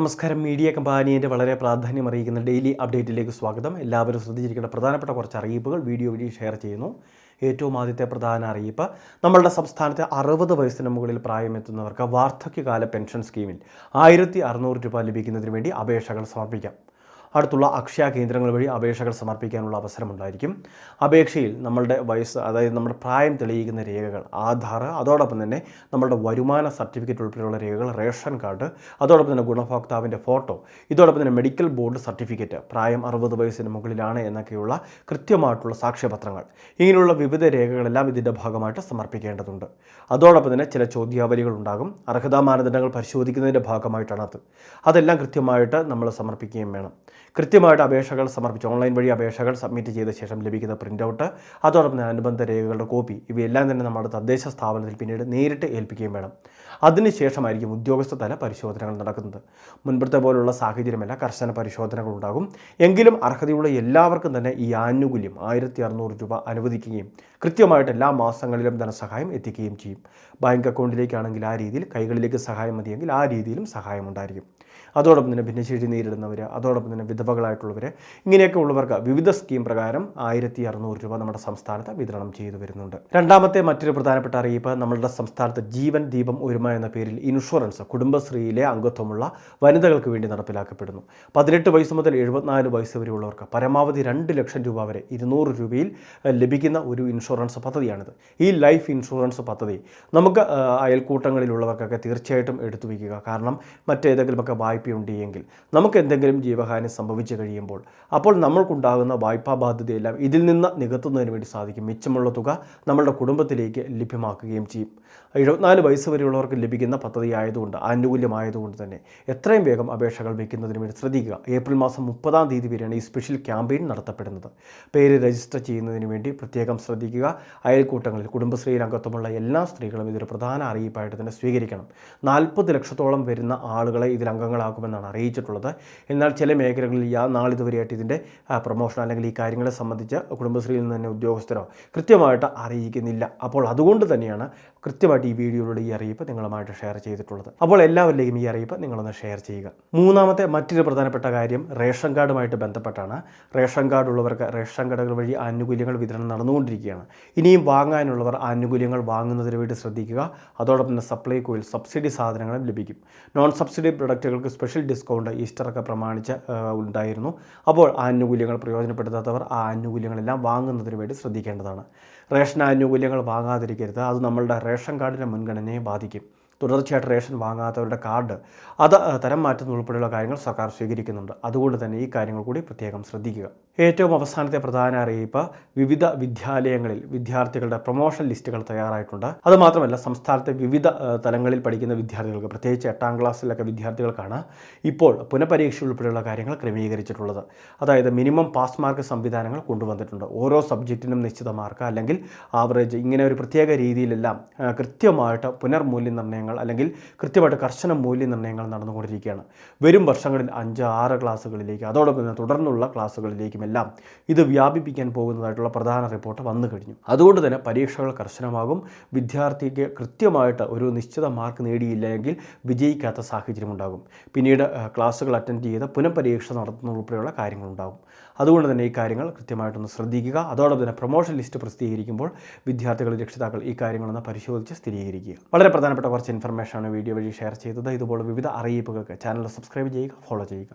നമസ്കാരം. മീഡിയ കമ്പാനിയുടെ വളരെ പ്രാധാന്യം അറിയിക്കുന്ന ഡെയിലി അപ്ഡേറ്റിലേക്ക് സ്വാഗതം. എല്ലാവരും ശ്രദ്ധിച്ചിരിക്കേണ്ട പ്രധാനപ്പെട്ട കുറച്ച് അറിയിപ്പുകൾ വീഡിയോ വഴി ഷെയർ ചെയ്യുന്നു. ഏറ്റവും ആദ്യത്തെ പ്രധാന അറിയിപ്പ് നമ്മളുടെ സംസ്ഥാനത്തെ അറുപത് വയസ്സിന് മുകളിൽ പ്രായമെത്തുന്നവർക്ക് വാർദ്ധക്യകാല പെൻഷൻ സ്കീമിൽ ആയിരത്തി അറുന്നൂറ് രൂപ ലഭിക്കുന്നതിന് വേണ്ടി അപേക്ഷകൾ സമർപ്പിക്കാം. അടുത്തുള്ള അക്ഷയ കേന്ദ്രങ്ങൾ വഴി അപേക്ഷകൾ സമർപ്പിക്കാനുള്ള അവസരമുണ്ടായിരിക്കും. അപേക്ഷയിൽ നമ്മളുടെ വയസ്സ് അതായത് നമ്മുടെ പ്രായം തെളിയിക്കുന്ന രേഖകൾ ആധാർ അതോടൊപ്പം തന്നെ നമ്മളുടെ വരുമാന സർട്ടിഫിക്കറ്റ് ഉൾപ്പെടെയുള്ള രേഖകൾ റേഷൻ കാർഡ് അതോടൊപ്പം തന്നെ ഗുണഭോക്താവിന്റെ ഫോട്ടോ ഇതോടൊപ്പം തന്നെ മെഡിക്കൽ ബോർഡ് സർട്ടിഫിക്കറ്റ് പ്രായം അറുപത് വയസ്സിന് മുകളിലാണ് എന്നൊക്കെയുള്ള കൃത്യമായിട്ടുള്ള സാക്ഷ്യപത്രങ്ങൾ. ഇങ്ങനെയുള്ള വിവിധ രേഖകളെല്ലാം ഇതിന്റെ ഭാഗമായിട്ട് സമർപ്പിക്കേണ്ടതുണ്ട്. അതോടൊപ്പം തന്നെ ചില ചോദ്യാവലികൾ ഉണ്ടാകും. അർഹതാ മാനദണ്ഡങ്ങൾ പരിശോധിക്കുന്നതിന്റെ ഭാഗമായിട്ടാണ് അത് അതെല്ലാം കൃത്യമായിട്ട് നമ്മൾ സമർപ്പിക്കുകയും വേണം. കൃത്യമായിട്ട് അപേക്ഷകൾ സമർപ്പിച്ച്. ഓൺലൈൻ വഴി അപേക്ഷകൾ സബ്മിറ്റ് ചെയ്ത ശേഷം ലഭിക്കുന്ന പ്രിന്റ് ഔട്ട് അതോടൊപ്പം അനുബന്ധ രേഖകളുടെ കോപ്പി ഇവയെല്ലാം തന്നെ നമ്മുടെ തദ്ദേശ സ്ഥാപനത്തിൽ പിന്നീട് നേരിട്ട് ഏൽപ്പിക്കുകയും വേണം. അതിനുശേഷമായിരിക്കും ഉദ്യോഗസ്ഥ തല പരിശോധനകൾ നടക്കുന്നത്. മുൻപത്തെ പോലുള്ള സാഹചര്യമല്ല കർശന പരിശോധനകൾ ഉണ്ടാകും. എങ്കിലും അർഹതയുള്ള എല്ലാവർക്കും തന്നെ ഈ ആനുകൂല്യം ആയിരത്തി അറുന്നൂറ് രൂപ അനുവദിക്കുകയും കൃത്യമായിട്ട് എല്ലാ മാസങ്ങളിലും ധനസഹായം എത്തിക്കുകയും ചെയ്യും. ബാങ്ക് അക്കൗണ്ടിലേക്കാണെങ്കിൽ ആ രീതിയിൽ കൈകളിലേക്ക് സഹായം മതിയെങ്കിൽ ആ രീതിയിലും സഹായം ഉണ്ടായിരിക്കും. അതോടൊപ്പം തന്നെ ഭിന്നശേഷി നേരിടുന്നവർ അതോടൊപ്പം തന്നെ വിധവകളായിട്ടുള്ളവർ ഇങ്ങനെയൊക്കെ ഉള്ളവർക്ക് വിവിധ സ്കീം പ്രകാരം ആയിരത്തി അറുന്നൂറ് രൂപ നമ്മുടെ സംസ്ഥാനത്ത് വിതരണം ചെയ്തു വരുന്നുണ്ട്. രണ്ടാമത്തെ മറ്റൊരു പ്രധാനപ്പെട്ട അറിയിപ്പ് നമ്മളുടെ സംസ്ഥാനത്ത് ജീവൻ ദീപം ഒരുമ എന്ന പേരിൽ ഇൻഷുറൻസ് കുടുംബശ്രീയിലെ അംഗത്വമുള്ള വനിതകൾക്ക് വേണ്ടി നടപ്പിലാക്കപ്പെടുന്നു. പതിനെട്ട് വയസ്സ് മുതൽ എഴുപത്തിനാല് വയസ്സ് വരെയുള്ളവർക്ക് പരമാവധി രണ്ട് ലക്ഷം രൂപ വരെ ഇരുന്നൂറ് രൂപയിൽ ലഭിക്കുന്ന ഒരു ഇൻഷുറൻസ് പദ്ധതിയാണിത്. ഈ ലൈഫ് ഇൻഷുറൻസ് പദ്ധതി നമുക്ക് അയൽക്കൂട്ടങ്ങളിലുള്ളവർക്കൊക്കെ തീർച്ചയായിട്ടും എടുത്തു വയ്ക്കുക. കാരണം മറ്റേതെങ്കിലുമൊക്കെ വായ്പയുണ്ട് എങ്കിൽ നമുക്ക് എന്തെങ്കിലും ജീവഹാനി സംഭവിച്ചു കഴിയുമ്പോൾ അപ്പോൾ നമ്മൾക്കുണ്ടാകുന്ന വായ്പാ ബാധ്യതയെല്ലാം ഇതിൽ നിന്ന് നികത്തുന്നതിന് വേണ്ടി സാധിക്കും. മിച്ചമുള്ള തുക നമ്മളുടെ കുടുംബത്തിലേക്ക് ലഭ്യമാക്കുകയും ചെയ്യും. എഴുപത്തിനാല് വയസ്സ് വരെയുള്ളവർക്ക് ലഭിക്കുന്ന പദ്ധതി ആയതുകൊണ്ട് ആനുകൂല്യമായതുകൊണ്ട് തന്നെ എത്രയും വേഗം അപേക്ഷകൾ വയ്ക്കുന്നതിന് വേണ്ടി ശ്രദ്ധിക്കുക. ഏപ്രിൽ മാസം മുപ്പതാം തീയതി വരെയാണ് ഈ സ്പെഷ്യൽ ക്യാമ്പയിൻ നടത്തപ്പെടുന്നത്. പേര് രജിസ്റ്റർ ചെയ്യുന്നതിന് വേണ്ടി പ്രത്യേകം ശ്രദ്ധിക്കുക. അയൽക്കൂട്ടങ്ങളിൽ കുടുംബശ്രീയിൽ അംഗത്വമുള്ള എല്ലാ സ്ത്രീകളും ഇതൊരു പ്രധാന അറിയിപ്പായിട്ട് തന്നെ സ്വീകരിക്കണം. നാൽപ്പത് ലക്ഷത്തോളം വരുന്ന ആളുകളെ ഇതിൽ അംഗങ്ങളാക്കുമെന്നാണ് അറിയിച്ചിട്ടുള്ളത്. എന്നാൽ ചില മേഖലകളിൽ യാ നാളിതുവരെയായിട്ട് ഇതിന്റെ പ്രൊമോഷൻ അല്ലെങ്കിൽ ഈ കാര്യങ്ങളെ സംബന്ധിച്ച് കുടുംബശ്രീയിൽ നിന്ന് തന്നെ ഉദ്യോഗസ്ഥരോ കൃത്യമായിട്ട് അറിയിക്കുന്നില്ല. അപ്പോൾ അതുകൊണ്ട് തന്നെയാണ് കൃത്യമായിട്ട് ഈ വീഡിയോയിലൂടെ ഈ അറിയിപ്പ് നിങ്ങളുമായിട്ട് ഷെയർ ചെയ്തിട്ടുള്ളത്. അപ്പോൾ എല്ലാവരിലേക്കും ഈ അറിയിപ്പ് നിങ്ങളൊന്ന് ഷെയർ ചെയ്യുക. മൂന്നാമത്തെ മറ്റൊരു പ്രധാനപ്പെട്ട കാര്യം റേഷൻ കാർഡുമായിട്ട് ബന്ധപ്പെട്ടാണ്. റേഷൻ കാർഡ് ഉള്ളവർക്ക് റേഷൻ കടകൾ വഴി ആനുകൂല്യങ്ങൾ വിതരണം നടന്നുകൊണ്ടിരിക്കുകയാണ്. ഇനിയും വാങ്ങാനുള്ളവർ ആനുകൂല്യങ്ങൾ വാങ്ങുന്നതിന് വേണ്ടി ശ്രദ്ധിക്കുക. അതോടൊപ്പം തന്നെ സപ്ലൈകോയിൽ സബ്സിഡി സാധനങ്ങളും ലഭിക്കും. നോൺ സബ്സിഡി പ്രൊഡക്റ്റുകൾക്ക് സ്പെഷ്യൽ ഡിസ്കൗണ്ട് ഈസ്റ്ററൊക്കെ പ്രമാണിച്ച് ഉണ്ടായിരുന്നു. അപ്പോൾ ആനുകൂല്യങ്ങൾ പ്രയോജനപ്പെടുത്താത്തവർ ആ ആനുകൂല്യങ്ങളെല്ലാം വാങ്ങുന്നതിന് വേണ്ടി ശ്രദ്ധിക്കേണ്ടതാണ്. റേഷൻ ആനുകൂല്യങ്ങൾ വാങ്ങാതിരിക്കരുത്. അത് നമ്മളുടെ റേഷൻ കാർഡിന്റെ മുൻഗണനയെ ബാധിക്കും. തുടർച്ചയായിട്ട് റേഷൻ വാങ്ങാത്തവരുടെ കാർഡ് അത് തരം മാറ്റുന്ന ഉൾപ്പെടെയുള്ള കാര്യങ്ങൾ സർക്കാർ സ്വീകരിക്കുന്നുണ്ട്. അതുകൊണ്ട് തന്നെ ഈ കാര്യങ്ങൾ കൂടി പ്രത്യേകം ശ്രദ്ധിക്കുക. ഏറ്റവും അവസാനത്തെ പ്രധാന അറിയിപ്പ് വിവിധ വിദ്യാലയങ്ങളിൽ വിദ്യാർത്ഥികളുടെ പ്രൊമോഷൻ ലിസ്റ്റുകൾ തയ്യാറായിട്ടുണ്ട്. അതുമാത്രമല്ല സംസ്ഥാനത്തെ വിവിധ തലങ്ങളിൽ പഠിക്കുന്ന വിദ്യാർത്ഥികൾക്ക് പ്രത്യേകിച്ച് എട്ടാം ക്ലാസ്സിലൊക്കെ വിദ്യാർത്ഥികൾക്കാണ് ഇപ്പോൾ പുനഃപരീക്ഷ ഉൾപ്പെടെയുള്ള കാര്യങ്ങൾ ക്രമീകരിച്ചിട്ടുള്ളത്. അതായത് മിനിമം പാസ് മാർക്ക് സംവിധാനങ്ങൾ കൊണ്ടുവന്നിട്ടുണ്ട്. ഓരോ സബ്ജക്റ്റിനും നിശ്ചിത മാർക്ക് അല്ലെങ്കിൽ ആവറേജ് ഇങ്ങനെ ഒരു പ്രത്യേക രീതിയിലെല്ലാം കൃത്യമായിട്ട് പുനർമൂല്യനിർണയങ്ങൾ അല്ലെങ്കിൽ കൃത്യമായിട്ട് കർശന മൂല്യനിർണയങ്ങൾ നടന്നുകൊണ്ടിരിക്കുകയാണ്. വരും വർഷങ്ങളിൽ അഞ്ച് ആറ് ക്ലാസ്സുകളിലേക്ക് അതോടൊപ്പം തന്നെ തുടർന്നുള്ള ക്ലാസ്സുകളിലേക്കുമെല്ലാം ഇത് വ്യാപിപ്പിക്കാൻ പോകുന്നതായിട്ടുള്ള പ്രധാന റിപ്പോർട്ട് വന്നു കഴിഞ്ഞു. അതുകൊണ്ട് തന്നെ പരീക്ഷകൾ കർശനമാകും. വിദ്യാർത്ഥിക്ക് കൃത്യമായിട്ട് ഒരു നിശ്ചിത മാർക്ക് നേടിയില്ലെങ്കിൽ വിജയിക്കാത്ത സാഹചര്യം ഉണ്ടാകും. പിന്നീട് ക്ലാസ്സുകൾ അറ്റൻഡ് ചെയ്ത് പുനഃപരീക്ഷ നടത്തുന്ന ഉൾപ്പെടെയുള്ള കാര്യങ്ങളുണ്ടാകും. അതുകൊണ്ട് തന്നെ ഈ കാര്യങ്ങൾ കൃത്യമായിട്ടൊന്ന് ശ്രദ്ധിക്കുക. അതോടൊപ്പം തന്നെ പ്രൊമോഷൻ ലിസ്റ്റ് പ്രസിദ്ധീകരിക്കുമ്പോൾ വിദ്യാർത്ഥികൾ രക്ഷിതാക്കൾ ഈ കാര്യങ്ങളൊന്ന് പരിശോധിച്ച് സ്ഥിരീകരിക്കുക. വളരെ പ്രധാനപ്പെട്ട കുറച്ച് ഇൻഫർമേഷനാണ് വീഡിയോ വഴി ഷെയർ ചെയ്തത്. ഇതുപോലെ വിവിധ അറിയിപ്പുകൾക്ക് ചാനൽ സബ്സ്ക്രൈബ് ചെയ്യുക ഫോളോ ചെയ്യുക.